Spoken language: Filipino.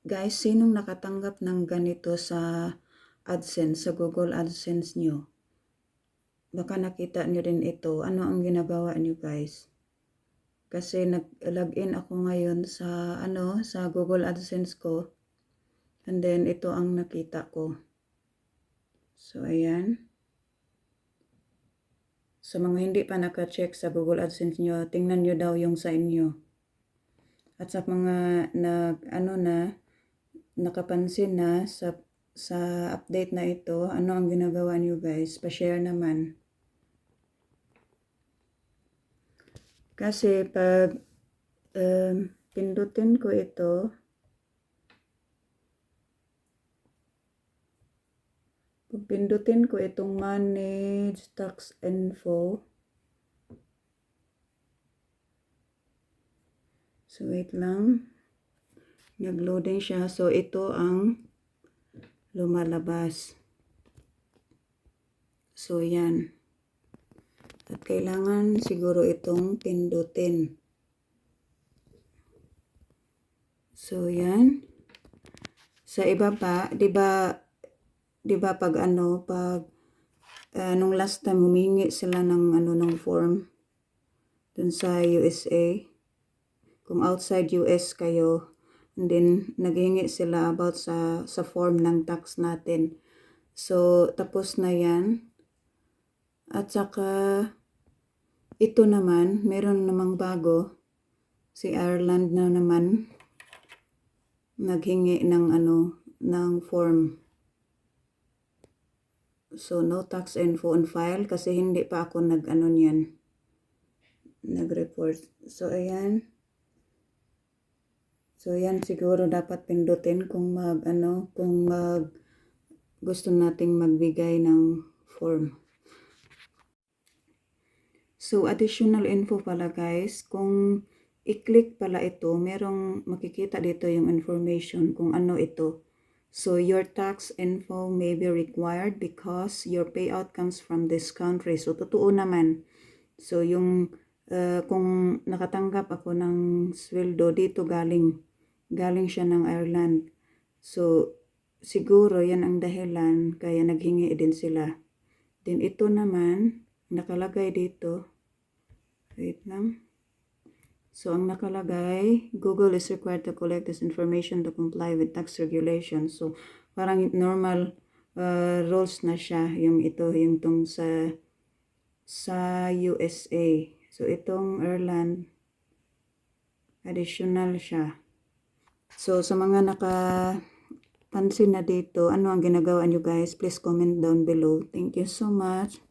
Guys, sinong nakatanggap ng ganito sa AdSense, sa Google AdSense nyo? Baka nakita nyo rin ito. Ano ang ginagawa nyo guys? Kasi nag-login ako ngayon sa ano sa Google AdSense ko. And then ito ang nakita ko. So ayan. Sa mga hindi pa naka-check sa Google AdSense nyo, tingnan nyo daw yung sa inyo. At sa mga nag ano na nakapansin na sa sa update na ito, ano ang ginagawa niyo guys? Pa-share naman. Kasi pag um, pindutin ko ito, pag pindutin ko itong manage tax info, so wait lang, nag-loading siya. So ito ang lumalabas. So yan. At kailangan siguro itong pindutin. So, yan. Sa iba pa, 'di ba 'di ba pag ano, pag uh, nung last time humingi sila ng ano ng form dun sa USA. Kung outside US kayo, and then naghingi sila about sa sa form ng tax natin. So, tapos na 'yan. At saka ito naman, meron namang bago. Si Ireland na naman naghingi ng ano, ng form. So, no tax info on file kasi hindi pa ako nag-ano niyan. Nag-report. So, ayan. So, yan siguro dapat pindutin kung mag, ano, kung mag, gusto nating magbigay ng form. So, additional info pala guys, kung i-click pala ito, merong makikita dito yung information kung ano ito. So, your tax info may be required because your payout comes from this country. So, totoo naman. So, yung uh, kung nakatanggap ako ng sweldo dito galing, galing siya ng Ireland. So, siguro yan ang dahilan kaya naghingi din sila. Then, ito naman, nakalagay dito. Wait lang. So, ang nakalagay, Google is required to collect this information to comply with tax regulations. So, parang normal uh, rules na siya, yung ito, yung tong sa, sa USA. So, itong Ireland, additional siya. So, sa mga naka pansin na dito, ano ang ginagawa nyo guys, please comment down below. Thank you so much.